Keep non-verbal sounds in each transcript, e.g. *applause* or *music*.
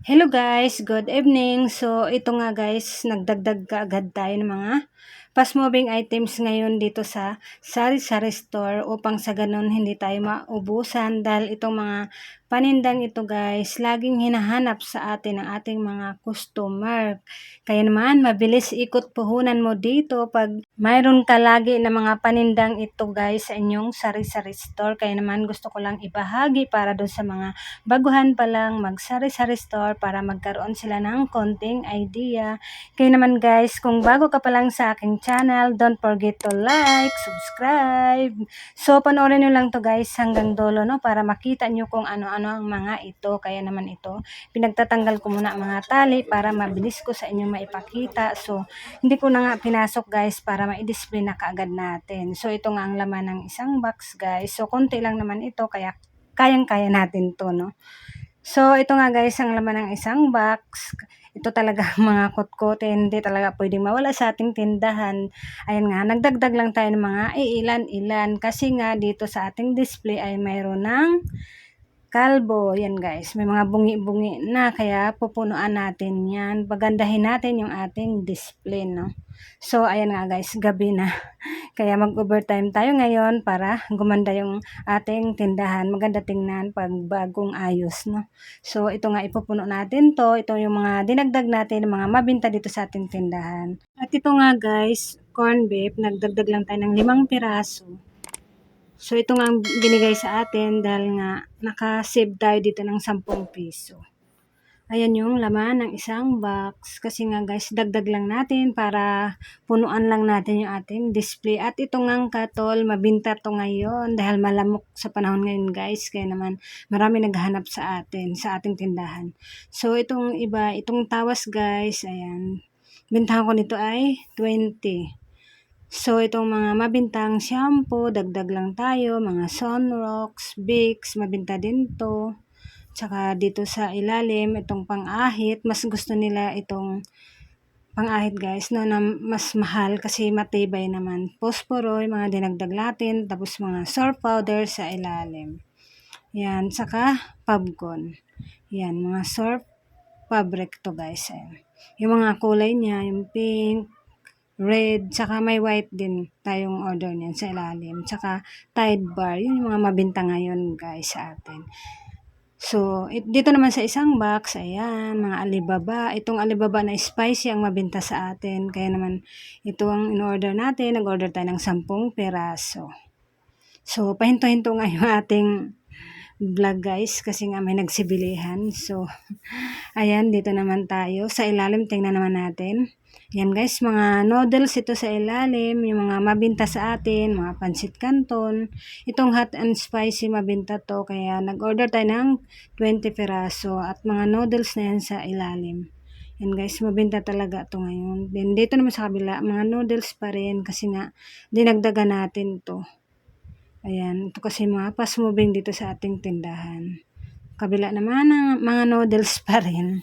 Hello guys, good evening. So ito nga guys, nagdagdag ka agad tayo ng mga fast moving items ngayon dito sa Sari Sari Store upang sa ganun hindi tayo maubusan dahil itong mga panindang ito guys, laging hinahanap sa atin ng ating mga customer. Kaya naman, mabilis ikot puhunan mo dito pag mayroon ka lagi na mga panindang ito guys sa inyong sari-sari store. Kaya naman gusto ko lang ibahagi para doon sa mga baguhan pa lang mag-sari-sari store para magkaroon sila ng konting idea. Kaya naman guys, kung bago ka pa lang sa aking channel, don't forget to like, subscribe. So, panoorin nyo lang to guys hanggang dulo no para makita nyo kung ano-ano ano ang mga ito. Kaya naman ito, pinagtatanggal ko muna mga tali para mabilis ko sa inyo maipakita. So, hindi ko na nga pinasok guys para ma-display na kaagad natin. So, ito nga ang laman ng isang box guys. So, konti lang naman ito kaya kayang-kaya natin to no. So, ito nga guys ang laman ng isang box ito talaga mga kotkote, hindi talaga pwedeng mawala sa ating tindahan. Ayan nga, nagdagdag lang tayo ng mga ilan-ilan kasi nga dito sa ating display ay mayroon ng kalbo. Yan guys, may mga bungi-bungi na kaya pupunuan natin yan. Pagandahin natin yung ating display, no? So, ayan nga guys, gabi na. *laughs* Kaya mag-overtime tayo ngayon para gumanda yung ating tindahan. Maganda tingnan pag bagong ayos, no? So, ito nga ipupuno natin to. Ito yung mga dinagdag natin, mga mabinta dito sa ating tindahan. At ito nga guys, corn beef, nagdagdag lang tayo ng limang piraso. So, ito nga ang binigay sa atin dahil nga naka-save tayo dito ng 10 piso. Ayan yung laman ng isang box. Kasi nga guys, dagdag lang natin para punuan lang natin yung ating display. At ito nga katol, mabinta to ngayon dahil malamok sa panahon ngayon guys. Kaya naman marami naghahanap sa atin, sa ating tindahan. So itong iba, itong tawas guys, ayan. Bintahan ko nito ay 20. So, itong mga mabintang shampoo, dagdag lang tayo, mga Sunrocks, Vicks, mabinta din to. Tsaka dito sa ilalim, itong pang-ahit, mas gusto nila itong pang-ahit guys, no, na mas mahal kasi matibay naman. Posporoy, mga dinagdag natin, tapos mga surf powder sa ilalim. Yan, saka pubcon. Yan, mga surf fabric to guys. Ayan. Yung mga kulay niya, yung pink, red, tsaka may white din tayong order niyan sa ilalim. Tsaka Tide Bar, yun yung mga mabinta ngayon guys sa atin. So, it, dito naman sa isang box, ayan, mga Alibaba. Itong Alibaba na spicy ang mabinta sa atin. Kaya naman, ito ang in-order natin. Nag-order tayo ng 10 peraso. So, pahinto-hinto nga yung ating vlog guys kasi nga may nagsibilihan. So, *laughs* ayan, dito naman tayo. Sa ilalim, tingnan naman natin. Yan guys, mga noodles ito sa ilalim, yung mga mabinta sa atin, mga pansit canton. Itong hot and spicy mabinta to, kaya nag-order tayo ng 20 peraso at mga noodles na yan sa ilalim. Yan guys, mabinta talaga to ngayon. Then dito naman sa kabila, mga noodles pa rin kasi nga dinagdagan natin to. Ayan, ito kasi mga fast moving dito sa ating tindahan. Kabila naman ng mga noodles *laughs* pa rin.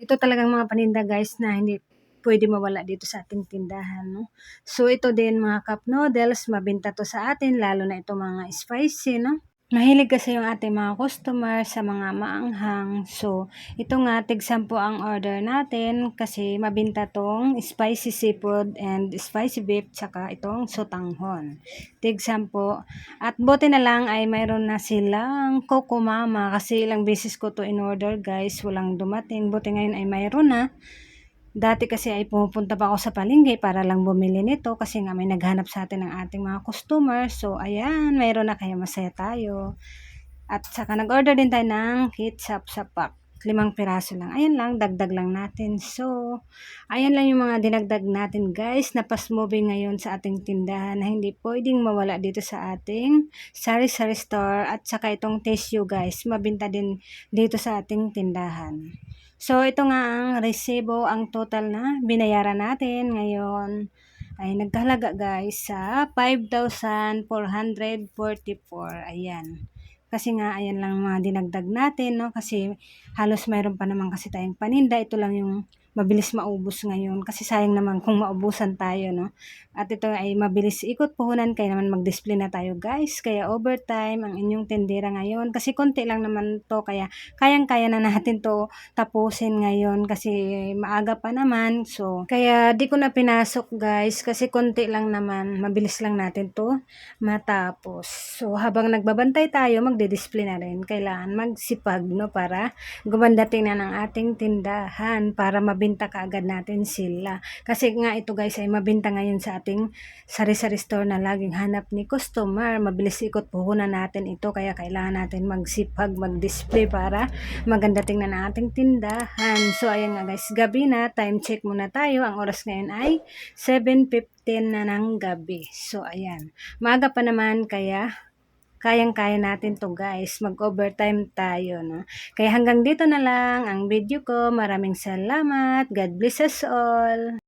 Ito talagang mga paninda guys na hindi pwede mawala dito sa ating tindahan. No? So, ito din mga cup noodles, mabinta to sa atin, lalo na ito mga spicy, no? Mahilig kasi yung ating mga customer sa mga maanghang. So, ito nga, tig-sampo ang order natin kasi mabinta tong spicy seafood and spicy beef tsaka itong sotanghon. Tig-sampo. At buti na lang ay mayroon na silang Coco Mama kasi ilang beses ko to in order guys. Walang dumating. Buti ngayon ay mayroon na. Dati kasi ay pumupunta pa ako sa palengke para lang bumili nito kasi nga may naghanap sa atin ng ating mga customer. So, ayan, mayroon na kaya masaya tayo. At saka nag-order din tayo ng ketchup sa pack. Limang piraso lang. Ayan lang, dagdag lang natin. So, ayan lang yung mga dinagdag natin guys na fast moving ngayon sa ating tindahan na hindi pwedeng mawala dito sa ating sari-sari store. At saka itong tissue guys, mabinta din dito sa ating tindahan. So, ito nga ang resibo, ang total na binayaran natin ngayon ay nagkahalaga guys sa 5,444. Ayan. Kasi nga, ayan lang mga dinagdag natin, no? Kasi halos mayroon pa naman kasi tayong paninda. Ito lang yung mabilis maubos ngayon. Kasi sayang naman kung maubusan tayo no? At ito ay mabilis ikot puhunan kaya naman mag-display na tayo guys. Kaya overtime ang inyong tendera ngayon. Kasi konti lang naman to kaya kayang-kaya na natin to tapusin ngayon. Kasi maaga pa naman so kaya di ko na pinasok guys. Kasi konti lang naman mabilis lang natin to matapos. So habang nagbabantay tayo magde-display na rin. Kailangan magsipag no? Para gumanda tingnan ang ating tindahan para mabinta kaagad natin sila. Kasi nga ito guys ay mabinta ngayon sa ating sari-sari store na laging hanap ni customer. Mabilis ikot puhunan natin ito kaya kailangan natin magsipag, mag-display para maganda tingnan ang ating tindahan. So ayan nga guys, gabi na, time check muna tayo. Ang oras ngayon ay 7.15 na ng gabi. So ayan, maaga pa naman kaya kayang-kaya natin to guys. Mag-overtime tayo, no? Kaya hanggang dito na lang ang video ko. Maraming salamat. God bless us all.